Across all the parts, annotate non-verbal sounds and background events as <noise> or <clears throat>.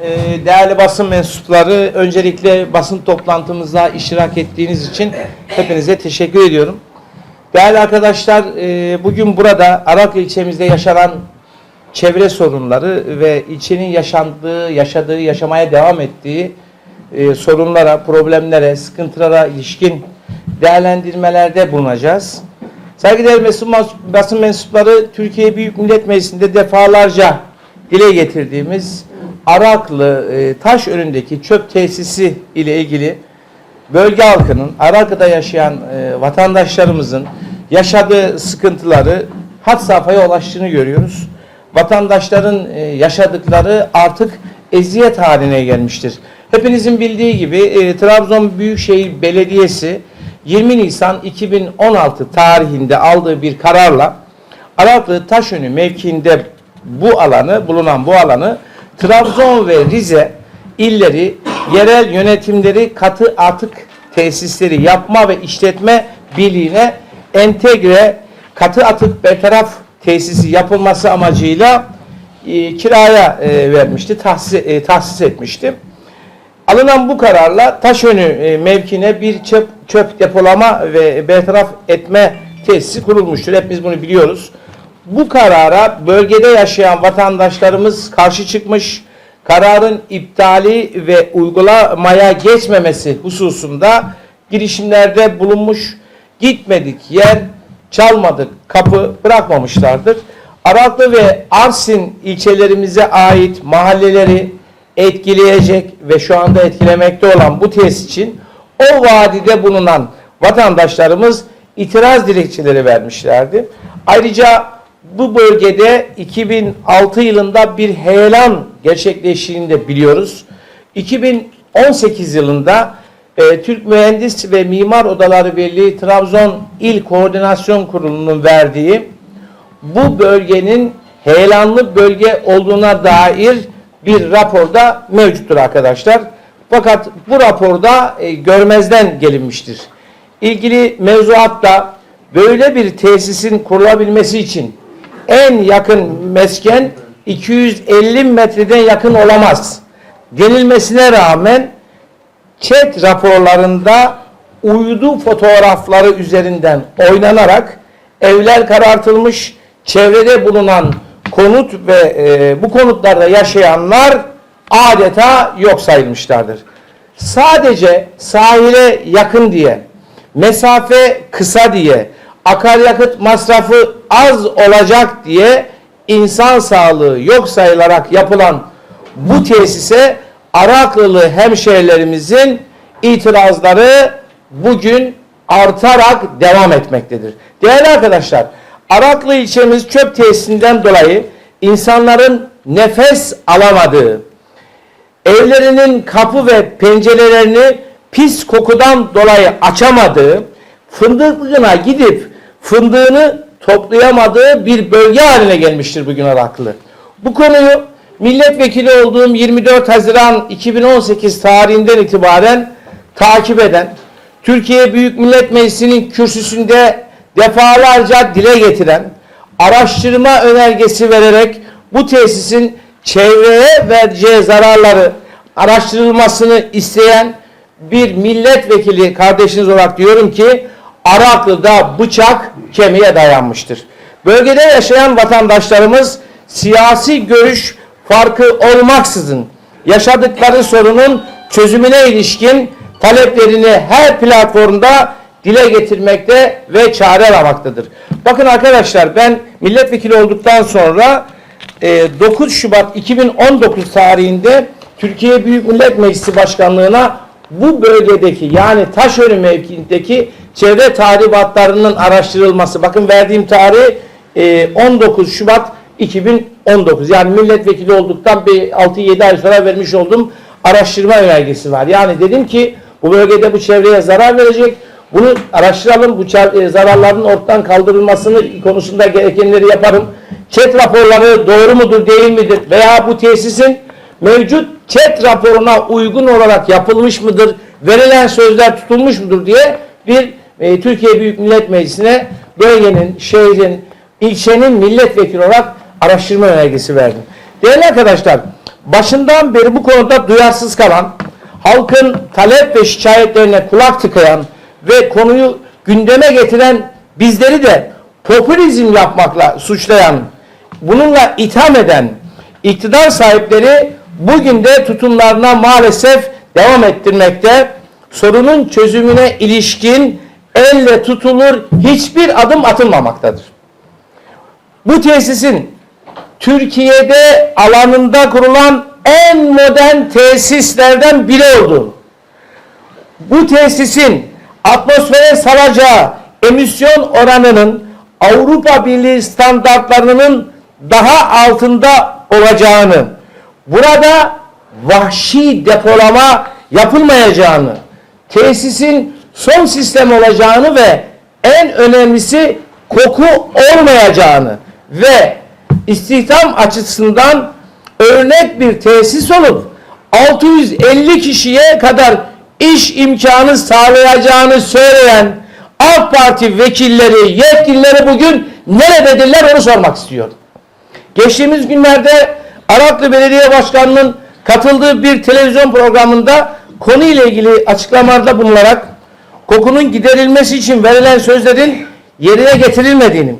Ee, Değerli basın mensupları, öncelikle basın toplantımıza iştirak ettiğiniz için hepinize teşekkür ediyorum. Değerli arkadaşlar, e, bugün burada Arak ilçemizde yaşanan çevre sorunları ve ilçenin yaşandığı, yaşadığı, yaşamaya devam ettiği e, sorunlara, problemlere, sıkıntılara ilişkin değerlendirmelerde bulunacağız. Saygıdeğer basın mensupları Türkiye Büyük Millet Meclisi'nde defalarca dile getirdiğimiz Araklı e, taş önündeki çöp tesisi ile ilgili bölge halkının, Araklı'da yaşayan e, vatandaşlarımızın yaşadığı sıkıntıları had safhaya ulaştığını görüyoruz. Vatandaşların e, yaşadıkları artık eziyet haline gelmiştir. Hepinizin bildiği gibi e, Trabzon Büyükşehir Belediyesi 20 Nisan 2016 tarihinde aldığı bir kararla Araklı Taşönü mevkiinde bu alanı, bulunan bu alanı Trabzon ve Rize illeri yerel yönetimleri katı atık tesisleri yapma ve işletme birliğine entegre katı atık bertaraf tesisi yapılması amacıyla e, kiraya e, vermişti, tahsis, e, tahsis etmişti. Alınan bu kararla Taşönü e, mevkine bir çöp, çöp depolama ve bertaraf etme tesisi kurulmuştur. Hepimiz bunu biliyoruz. Bu karara bölgede yaşayan vatandaşlarımız karşı çıkmış. Kararın iptali ve uygulamaya geçmemesi hususunda girişimlerde bulunmuş. Gitmedik yer, çalmadık kapı bırakmamışlardır. Araklı ve Arsin ilçelerimize ait mahalleleri etkileyecek ve şu anda etkilemekte olan bu tesis için o vadide bulunan vatandaşlarımız itiraz dilekçeleri vermişlerdi. Ayrıca bu bölgede 2006 yılında bir heyelan gerçekleştiğini de biliyoruz. 2018 yılında e, Türk Mühendis ve Mimar Odaları Birliği Trabzon İl Koordinasyon Kurulu'nun verdiği bu bölgenin heyelanlı bölge olduğuna dair bir raporda mevcuttur arkadaşlar. Fakat bu raporda e, görmezden gelinmiştir. İlgili mevzuatta böyle bir tesisin kurulabilmesi için en yakın mesken 250 metreden yakın olamaz denilmesine rağmen chat raporlarında uydu fotoğrafları üzerinden oynanarak evler karartılmış, çevrede bulunan konut ve e, bu konutlarda yaşayanlar adeta yok sayılmışlardır. Sadece sahile yakın diye, mesafe kısa diye, akaryakıt masrafı az olacak diye insan sağlığı yok sayılarak yapılan bu tesise Araklılı hemşehrilerimizin itirazları bugün artarak devam etmektedir. Değerli arkadaşlar, Araklı ilçemiz çöp tesisinden dolayı insanların nefes alamadığı, evlerinin kapı ve pencerelerini pis kokudan dolayı açamadığı, fındıklığına gidip fındığını toplayamadığı bir bölge haline gelmiştir bugün Araklı. Bu konuyu milletvekili olduğum 24 Haziran 2018 tarihinden itibaren takip eden, Türkiye Büyük Millet Meclisi'nin kürsüsünde defalarca dile getiren, araştırma önergesi vererek bu tesisin çevreye vereceği zararları araştırılmasını isteyen bir milletvekili kardeşiniz olarak diyorum ki Araklı'da bıçak kemiğe dayanmıştır. Bölgede yaşayan vatandaşlarımız siyasi görüş farkı olmaksızın yaşadıkları sorunun çözümüne ilişkin taleplerini her platformda dile getirmekte ve çare aramaktadır. Bakın arkadaşlar ben milletvekili olduktan sonra e, 9 Şubat 2019 tarihinde Türkiye Büyük Millet Meclisi Başkanlığı'na bu bölgedeki yani Taşönü mevkiindeki çevre tahribatlarının araştırılması. Bakın verdiğim tarih e, 19 Şubat 2019. Yani milletvekili olduktan bir 6-7 ay sonra vermiş olduğum araştırma önergesi var. Yani dedim ki bu bölgede bu çevreye zarar verecek. Bunu araştıralım. Bu e, zararların ortadan kaldırılmasını konusunda gerekenleri yaparım. Çet raporları doğru mudur değil midir? Veya bu tesisin mevcut çet raporuna uygun olarak yapılmış mıdır? Verilen sözler tutulmuş mudur diye bir e, Türkiye Büyük Millet Meclisi'ne bölgenin, şehrin, ilçenin milletvekili olarak araştırma önergesi verdim. Değerli arkadaşlar, başından beri bu konuda duyarsız kalan, halkın talep ve şikayetlerine kulak tıkayan ve konuyu gündeme getiren bizleri de popülizm yapmakla suçlayan, bununla itham eden iktidar sahipleri bugün de tutumlarına maalesef devam ettirmekte. Sorunun çözümüne ilişkin elle tutulur hiçbir adım atılmamaktadır. Bu tesisin Türkiye'de alanında kurulan en modern tesislerden biri oldu. Bu tesisin atmosfere salacağı emisyon oranının Avrupa Birliği standartlarının daha altında olacağını, burada vahşi depolama yapılmayacağını, tesisin son sistem olacağını ve en önemlisi koku olmayacağını ve istihdam açısından örnek bir tesis olup 650 kişiye kadar iş imkanı sağlayacağını söyleyen AK Parti vekilleri, yetkilileri bugün nerededirler onu sormak istiyorum. Geçtiğimiz günlerde Araklı Belediye Başkanı'nın katıldığı bir televizyon programında konuyla ilgili açıklamalarda bulunarak kokunun giderilmesi için verilen sözlerin yerine getirilmediğini,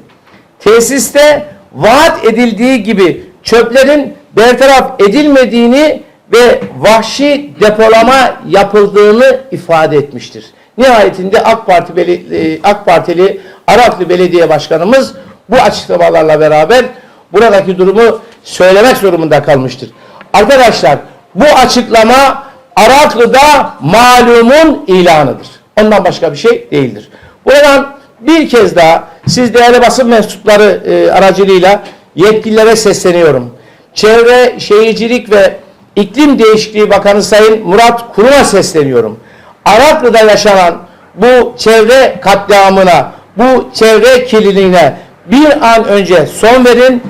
tesiste vaat edildiği gibi çöplerin bertaraf edilmediğini ve vahşi depolama yapıldığını ifade etmiştir. Nihayetinde AK Parti e, AK Partili Araklı Belediye Başkanımız bu açıklamalarla beraber buradaki durumu söylemek zorunda kalmıştır. Arkadaşlar bu açıklama Araklı'da malumun ilanıdır. Ondan başka bir şey değildir. Buradan bir kez daha siz değerli basın mensupları e, aracılığıyla yetkililere sesleniyorum. Çevre, Şehircilik ve İklim Değişikliği Bakanı Sayın Murat Kurum'a sesleniyorum. Araklı'da yaşanan bu çevre katliamına, bu çevre kirliliğine bir an önce son verin.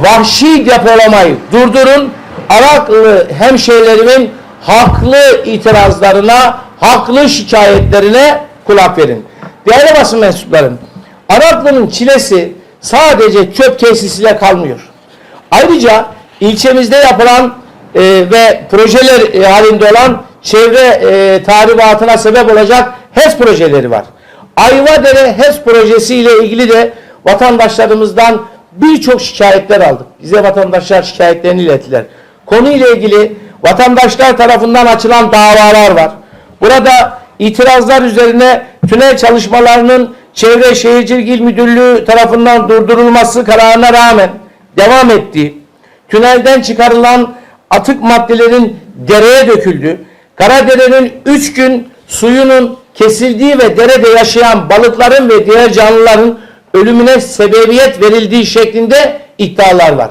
Vahşi depolamayı durdurun. Araklı hemşehrilerimin haklı itirazlarına, haklı şikayetlerine kulak verin. Değerli basın mensuplarım, Araklı'nın çilesi sadece çöp tesisiyle kalmıyor. Ayrıca ilçemizde yapılan e, ve projeler e, halinde olan çevre e, tahribatına sebep olacak HES projeleri var. Ayvadere HES projesi ile ilgili de vatandaşlarımızdan birçok şikayetler aldık. Bize vatandaşlar şikayetlerini ilettiler. Konuyla ilgili vatandaşlar tarafından açılan davalar var. Burada itirazlar üzerine tünel çalışmalarının Çevre Şehircilik İl Müdürlüğü tarafından durdurulması kararına rağmen devam ettiği, tünelden çıkarılan atık maddelerin dereye döküldü, Karadere'nin 3 gün suyunun kesildiği ve derede yaşayan balıkların ve diğer canlıların ölümüne sebebiyet verildiği şeklinde iddialar var.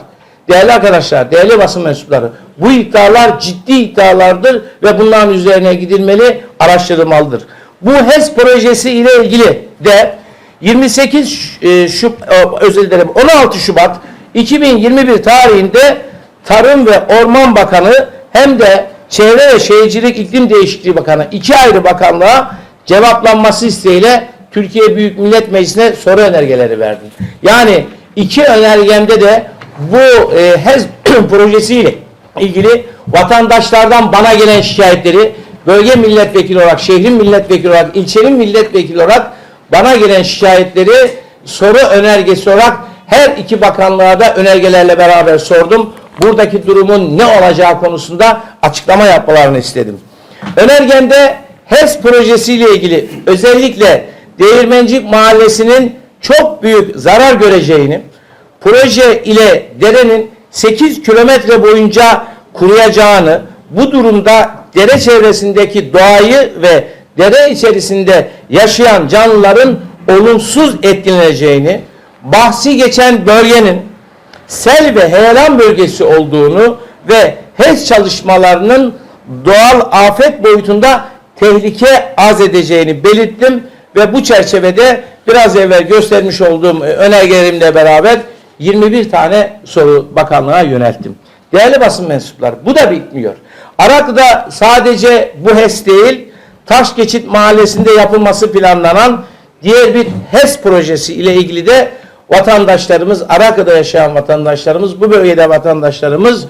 Değerli arkadaşlar, değerli basın mensupları, bu iddialar ciddi iddialardır ve bunların üzerine gidilmeli, araştırılmalıdır. Bu HES projesi ile ilgili de 28 e, Şubat, özür dilerim 16 Şubat 2021 tarihinde Tarım ve Orman Bakanı hem de Çevre ve Şehircilik İklim Değişikliği Bakanı iki ayrı bakanlığa cevaplanması isteğiyle Türkiye Büyük Millet Meclisi'ne soru önergeleri verdim. Yani iki önergemde de bu e, HES <clears throat> projesiyle ilgili vatandaşlardan bana gelen şikayetleri bölge milletvekili olarak, şehrin milletvekili olarak, ilçenin milletvekili olarak bana gelen şikayetleri soru önergesi olarak her iki bakanlığa da önergelerle beraber sordum. Buradaki durumun ne olacağı konusunda açıklama yapmalarını istedim. Önergemde HES projesiyle ilgili özellikle Değirmencik Mahallesi'nin çok büyük zarar göreceğini, proje ile derenin 8 kilometre boyunca kuruyacağını, bu durumda dere çevresindeki doğayı ve dere içerisinde yaşayan canlıların olumsuz etkileneceğini, bahsi geçen bölgenin sel ve heyelan bölgesi olduğunu ve HES çalışmalarının doğal afet boyutunda tehlike arz edeceğini belirttim ve bu çerçevede biraz evvel göstermiş olduğum e, önergelerimle beraber 21 tane soru bakanlığa yönelttim. Değerli basın mensupları bu da bitmiyor. Araklı'da sadece bu HES değil, Taş Geçit Mahallesi'nde yapılması planlanan diğer bir HES projesi ile ilgili de vatandaşlarımız, Araklı'da yaşayan vatandaşlarımız, bu bölgede vatandaşlarımız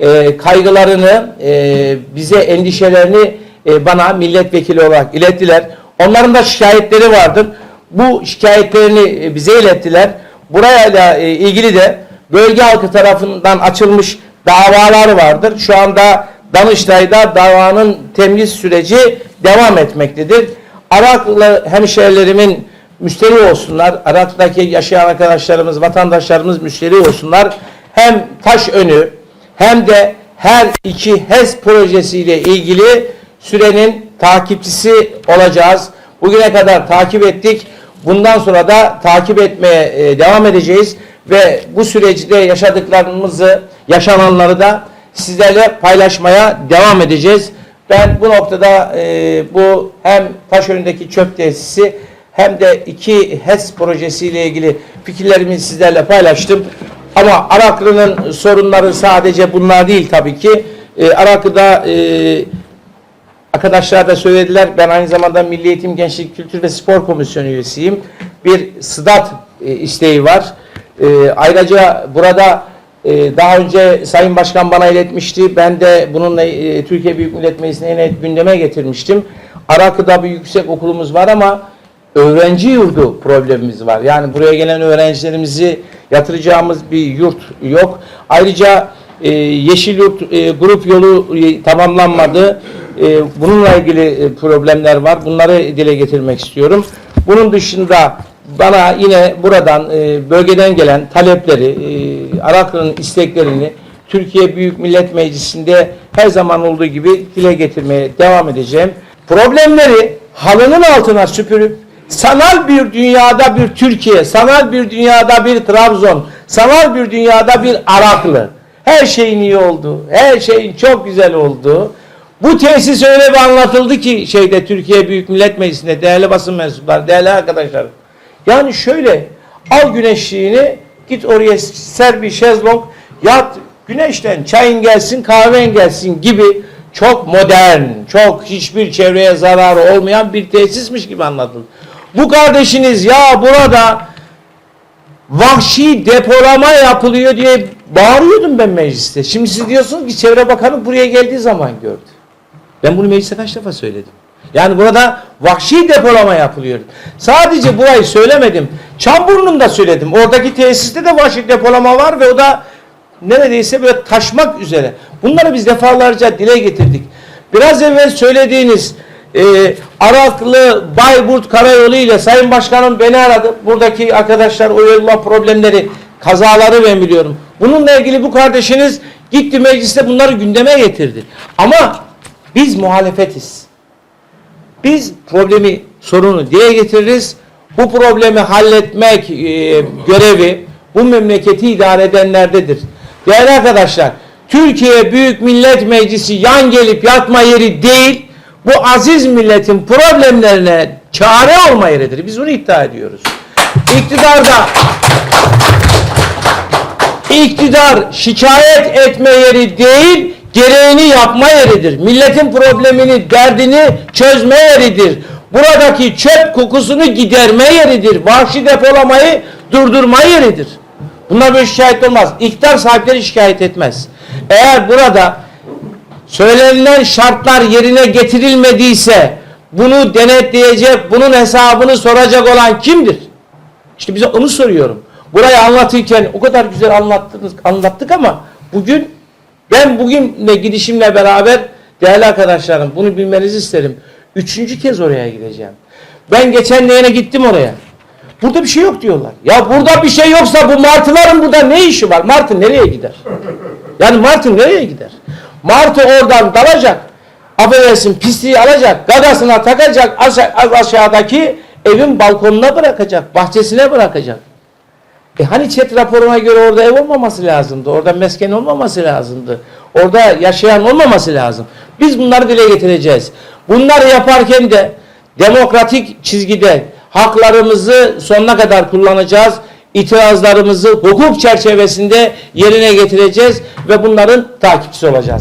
e, kaygılarını, e, bize endişelerini e, bana milletvekili olarak ilettiler. Onların da şikayetleri vardır. Bu şikayetlerini e, bize ilettiler. Burayla e, ilgili de bölge halkı tarafından açılmış davalar vardır. Şu anda Danıştay'da davanın temyiz süreci devam etmektedir. Araklı hemşehrilerimin müşteri olsunlar. Arak'taki yaşayan arkadaşlarımız, vatandaşlarımız müşteri olsunlar. Hem taş önü hem de her iki HES projesiyle ilgili sürenin takipçisi olacağız. Bugüne kadar takip ettik. Bundan sonra da takip etmeye e, devam edeceğiz ve bu süreçte yaşadıklarımızı, yaşananları da sizlerle paylaşmaya devam edeceğiz. Ben bu noktada e, bu hem taş önündeki çöp tesisi hem de iki HES projesiyle ilgili fikirlerimi sizlerle paylaştım. Ama Araklı'nın sorunları sadece bunlar değil tabii ki. E, Araklı'da e, Arkadaşlar da söylediler. Ben aynı zamanda Milli Eğitim, Gençlik, Kültür ve Spor Komisyonu üyesiyim. Bir SDAT e, isteği var. E, ayrıca burada e, daha önce Sayın Başkan bana iletmişti. Ben de bununla e, Türkiye Büyük Millet Meclisi'ne gündeme getirmiştim. Arakı'da bir yüksek okulumuz var ama öğrenci yurdu problemimiz var. Yani buraya gelen öğrencilerimizi yatıracağımız bir yurt yok. Ayrıca e, Yeşil Yurt e, grup yolu e, tamamlanmadı. E, bununla ilgili e, problemler var. Bunları dile getirmek istiyorum. Bunun dışında bana yine buradan e, bölgeden gelen talepleri, e, Araklı'nın isteklerini Türkiye Büyük Millet Meclisi'nde her zaman olduğu gibi dile getirmeye devam edeceğim. Problemleri halının altına süpürüp sanal bir dünyada bir Türkiye, sanal bir dünyada bir Trabzon, sanal bir dünyada bir Araklı. Her şeyin iyi oldu, her şeyin çok güzel oldu. Bu tesis öyle bir anlatıldı ki şeyde Türkiye Büyük Millet Meclisi'nde değerli basın mensupları, değerli arkadaşlar. Yani şöyle al güneşliğini git oraya ser bir şezlong yat güneşten çayın gelsin kahven gelsin gibi çok modern, çok hiçbir çevreye zararı olmayan bir tesismiş gibi anlatıldı. Bu kardeşiniz ya burada vahşi depolama yapılıyor diye bağırıyordum ben mecliste. Şimdi siz diyorsunuz ki Çevre Bakanı buraya geldiği zaman gördü. Ben bunu mecliste kaç defa söyledim. Yani burada vahşi depolama yapılıyor. Sadece burayı söylemedim. Çamburnu'nda söyledim. Oradaki tesiste de vahşi depolama var ve o da neredeyse böyle taşmak üzere. Bunları biz defalarca dile getirdik. Biraz evvel söylediğiniz e, Araklı Bayburt Karayolu ile Sayın Başkanım beni aradı. Buradaki arkadaşlar o yolla problemleri, kazaları ben biliyorum. Bununla ilgili bu kardeşiniz gitti mecliste bunları gündeme getirdi. Ama biz muhalefetiz. Biz problemi, sorunu diye getiririz. Bu problemi halletmek e, görevi bu memleketi idare edenlerdedir. Değerli arkadaşlar, Türkiye Büyük Millet Meclisi yan gelip yatma yeri değil, bu aziz milletin problemlerine çare olma yeridir. Biz bunu iddia ediyoruz. İktidarda iktidar şikayet etme yeri değil, gereğini yapma yeridir. Milletin problemini, derdini çözme yeridir. Buradaki çöp kokusunu giderme yeridir. Vahşi depolamayı durdurma yeridir. Bunlar böyle şikayet olmaz. İktidar sahipleri şikayet etmez. Eğer burada söylenilen şartlar yerine getirilmediyse bunu denetleyecek, bunun hesabını soracak olan kimdir? İşte bize onu soruyorum. Burayı anlatırken o kadar güzel anlattınız, anlattık ama bugün ben bugünle gidişimle beraber değerli arkadaşlarım bunu bilmenizi isterim. Üçüncü kez oraya gideceğim. Ben geçen neyine gittim oraya. Burada bir şey yok diyorlar. Ya burada bir şey yoksa bu martıların burada ne işi var? Martı nereye gider? Yani martı nereye gider? Martı oradan dalacak. Affedersin pisliği alacak. Gagasına takacak. Aşağı, aşağıdaki evin balkonuna bırakacak. Bahçesine bırakacak. E hani chat raporuna göre orada ev olmaması lazımdı. Orada mesken olmaması lazımdı. Orada yaşayan olmaması lazım. Biz bunları dile getireceğiz. Bunları yaparken de demokratik çizgide haklarımızı sonuna kadar kullanacağız. İtirazlarımızı hukuk çerçevesinde yerine getireceğiz ve bunların takipçisi olacağız.